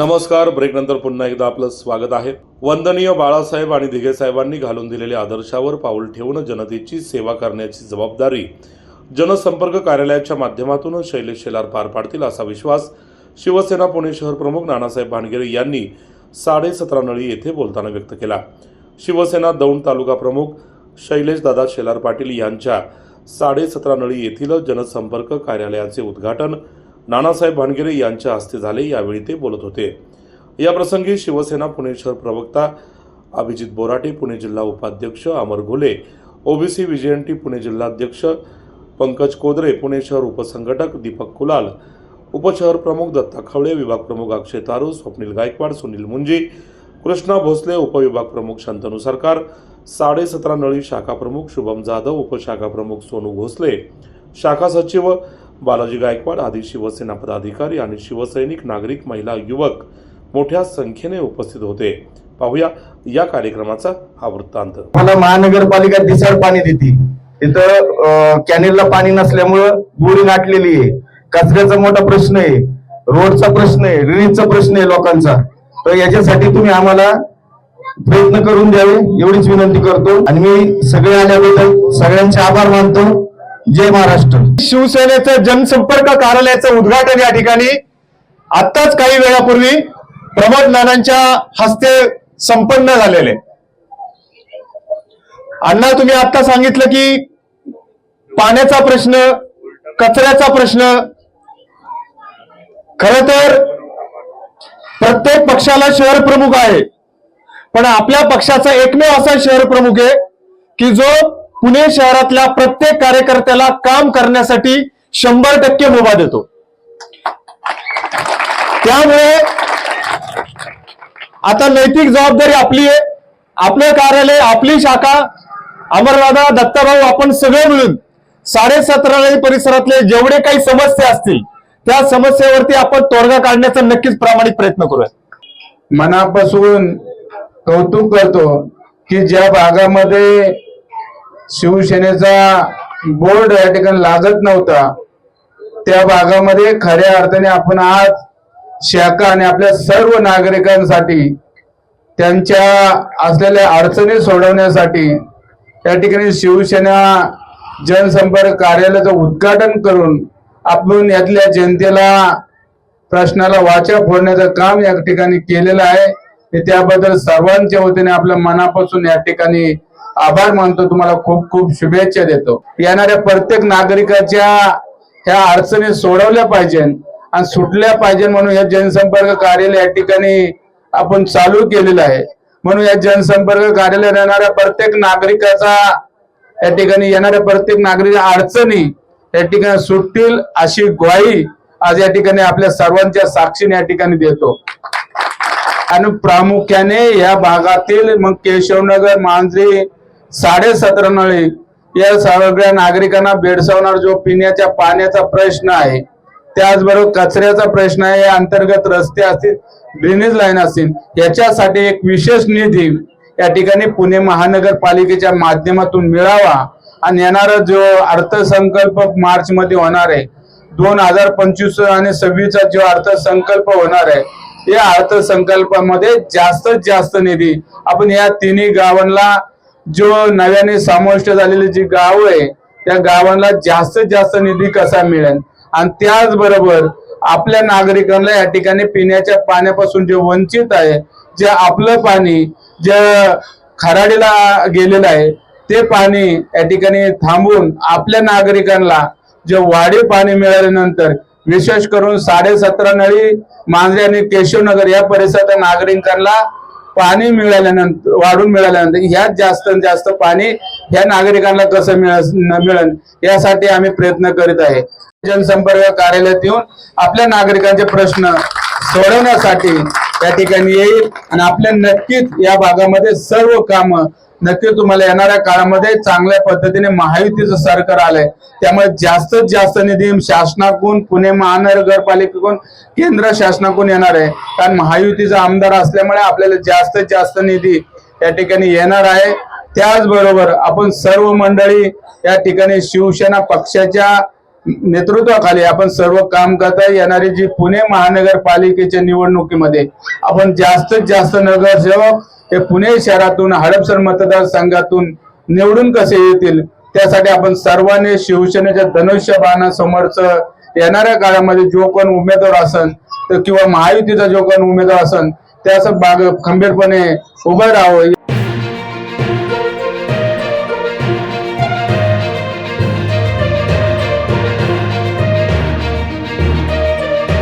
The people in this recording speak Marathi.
नमस्कार. ब्रेकनंतर पुन्हा एकदा आपलं स्वागत आहे. वंदनीय बाळासाहेब आणि दिघे साहेबांनी घालून दिलेल्या आदर्शावर पाऊल ठेवून जनतेची सेवा करण्याची जबाबदारी जनसंपर्क कार्यालयाच्या माध्यमातून शैलेश शेलार पार पाडतील असा विश्वास शिवसेना पुणे शहर प्रमुख नानासाहेब भानगिरे यांनी साडेसतरा नळी येथे बोलताना व्यक्त केला. शिवसेना दौंड तालुका प्रमुख शैलेश दादा शेलार पाटील यांच्या साडेसतरा नळी येथील जनसंपर्क कार्यालयाचे उद्घाटन नानासाहेब भानगिरे यांच्या हस्ते झाले. यावेळी ते बोलत होते. या प्रसंगी शिवसेना पुणे शहर प्रवक्ता अभिजित बोराटे पुणे जिल्हा उपाध्यक्ष अमर घोले ओबीसी विजयंती पुणे जिल्हाध्यक्ष पंकज कोदरे पुणे शहर उपसंघटक दीपक कुलाल उपशहर प्रमुख दत्ता खवळे विभाग प्रमुख अक्षय तारू स्वप्नील गायकवाड सुनील मुंजी कृष्णा भोसले उपविभाग प्रमुख शांतनू सरकार साडेसतरा नळी शाखा प्रमुख शुभम जाधव उपशाखा प्रमुख सोनू भोसले शाखा सचिव बालाजी गायकवाड आदी शिवसेना पदाधिकारी आणि शिवसैनिक नागरिक महिला युवक मोठ्या संख्येने उपस्थित होते. पाहूया या कार्यक्रमाचा हा वृत्तांत. मला महानगरपालिका दिसाड पाणी देते. तिथं कॅनेलला पाणी नसल्यामुळं गोळी गाठलेली आहे. कचऱ्याचा मोठा प्रश्न आहे. रोडचा प्रश्न आहे. ड्रेनेजचा प्रश्न आहे लोकांचा. तर याच्यासाठी तुम्ही आम्हाला प्रयत्न करून द्यावे एवढीच विनंती करतो. आणि मी सगळे आल्याबद्दल सगळ्यांचे आभार मानतो. जय महाराष्ट्र. शिवसेनेचं जनसंपर्क कार्यालयाचं उद्घाटन या ठिकाणी. आत्ताच काही वेळापूर्वी प्रमोद नानांच्या हस्ते संपन्न झालेले. अण्णा तुम्ही आता सांगितलं की पाण्याचा प्रश्न कचऱ्याचा प्रश्न खर तर प्रत्येक पक्षाला शहर प्रमुख आहे. पण आपल्या पक्षाचा एकमेव असा शहर प्रमुख आहे की जो पुणे शहरातल्या प्रत्येक कार्यकर्त्याला काम करण्यासाठी शंभर टक्के मुभा देतो. त्यामुळे आता नैतिक जबाबदारी आपली आहे. आपलं कार्यालय आपली शाखा अमरदादा दत्ताभाऊ आपण सगळे मिळून साडेसतरा परिसरातले जेवढे काही समस्या असतील त्या समस्येवरती आपण तोडगा काढण्याचा नक्कीच प्रामाणिक प्रयत्न करूया मनापासून कौतुक करतो की ज्या भागामध्ये शिवसेनेचा बोर्ड या ठिकाणी लागत नव्हता. त्या भागामध्ये खऱ्या अर्थाने आपण आज शाखा आणि आपल्या सर्व नागरिकांसाठी त्यांच्या असलेल्या अडचणी सोडवण्यासाठी या ठिकाणी शिवसेना जनसंपर्क कार्यालयाचं उद्घाटन करून आपण यातल्या जनतेला प्रश्नाला वाचा फोडण्याचं काम या ठिकाणी केलेलं आहे. त्याबद्दल सर्वांच्या वतीने आपल्या मनापासून या ठिकाणी आभार मानतो तुम्हाला खूप खूप शुभेच्छा देतो. येणाऱ्या प्रत्येक नागरिकाच्या ह्या अडचणी सोडवल्या पाहिजे आणि सुटल्या पाहिजे म्हणून हे जनसंपर्क कार्यालय या ठिकाणी आपण चालू केलेलं आहे. म्हणून या जनसंपर्क कार्यालयात येणाऱ्या प्रत्येक नागरिकाचा या ठिकाणी येणाऱ्या प्रत्येक नागरिक अडचणी या ठिकाणी सुटतील अशी ग्वाही आज या ठिकाणी आपल्या सर्वांच्या साक्षीने या ठिकाणी देतो. आणि प्रामुख्याने या भागातील मग केशवनगर मांजरी साडेसतरा नळी या सगळ्या नागरिकांना भेडसावणार जो पिण्याच्या पाण्याचा प्रश्न आहे त्याचबरोबर कचऱ्याचा प्रश्न आहे या अंतर्गत रस्ते असतील ड्रेनेज लाईन असतील याच्यासाठी एक विशेष निधी या ठिकाणी पुणे महानगरपालिकेच्या माध्यमातून मिळावा. आणि येणारा जो अर्थसंकल्प मार्च मध्ये होणार आहे दोन हजार पंचवीस आणि सव्वीसचा जो अर्थसंकल्प होणार आहे या अर्थसंकल्पामध्ये जास्तीत जास्त निधी आपण या तिन्ही गावांना जो नव्याने समाविष्ट झालेली जी गाव आहे त्या गावांना जास्तीत जास्त निधी कसा मिळेल? आणि त्याचबरोबर आपल्या नागरिकांना या ठिकाणी पिण्याच्या पाण्यापासून जे वंचित आहे जे आपलं पाणी जे खराडीला गेलेलं आहे ते पाणी या ठिकाणी थांबून आपल्या नागरिकांना जे वाढीव पाणी मिळाल्यानंतर विशेष करून साडेसतरा नळी मांजरी आणि केशवनगर या परिसरात नागरिकांना पाणी मिळाल्यानंतर वाढून मिळाल्यानंतर ह्यात जास्त जास्त पाणी ह्या नागरिकांना कसं मिळ मिळेल यासाठी आम्ही प्रयत्न करीत आहे. जनसंपर्क कार्यालयात येऊन आपल्या नागरिकांचे प्रश्न सोडवण्यासाठी त्या ठिकाणी येईल आणि आपल्या नक्कीच या भागामध्ये सर्व कामं नक्की तुम्हाला येणाऱ्या काळामध्ये चांगल्या पद्धतीने महायुतीचं सरकार आलंय. त्यामुळे जास्तीत जास्त निधी शासनाकडून पुणे महानगरपालिकेकडून केंद्र शासनाकडून येणार आहे. कारण महायुतीचा आमदार असल्यामुळे आपल्याला जास्तीत जास्त निधी या ठिकाणी येणार आहे. त्याचबरोबर आपण सर्व मंडळी या ठिकाणी शिवसेना पक्षाच्या नेतृत्वाखाली आपण सर्व काम करता येणारी जी पुणे महानगरपालिकेच्या निवडणुकीमध्ये आपण जास्तीत जास्त नगरसेवक हे पुणे शहरातून हडपसर मतदारसंघातून निवडून कसे येतील? त्यासाठी आपण सर्वांनी शिवसेनेच्या धनुष्य बाणासमोरच येणाऱ्या काळामध्ये जो कोण उमेदवार असन तर किंवा महायुतीचा जो कोण उमेदवार असन त्याच बाग खंबीरपणे उभं राहावं.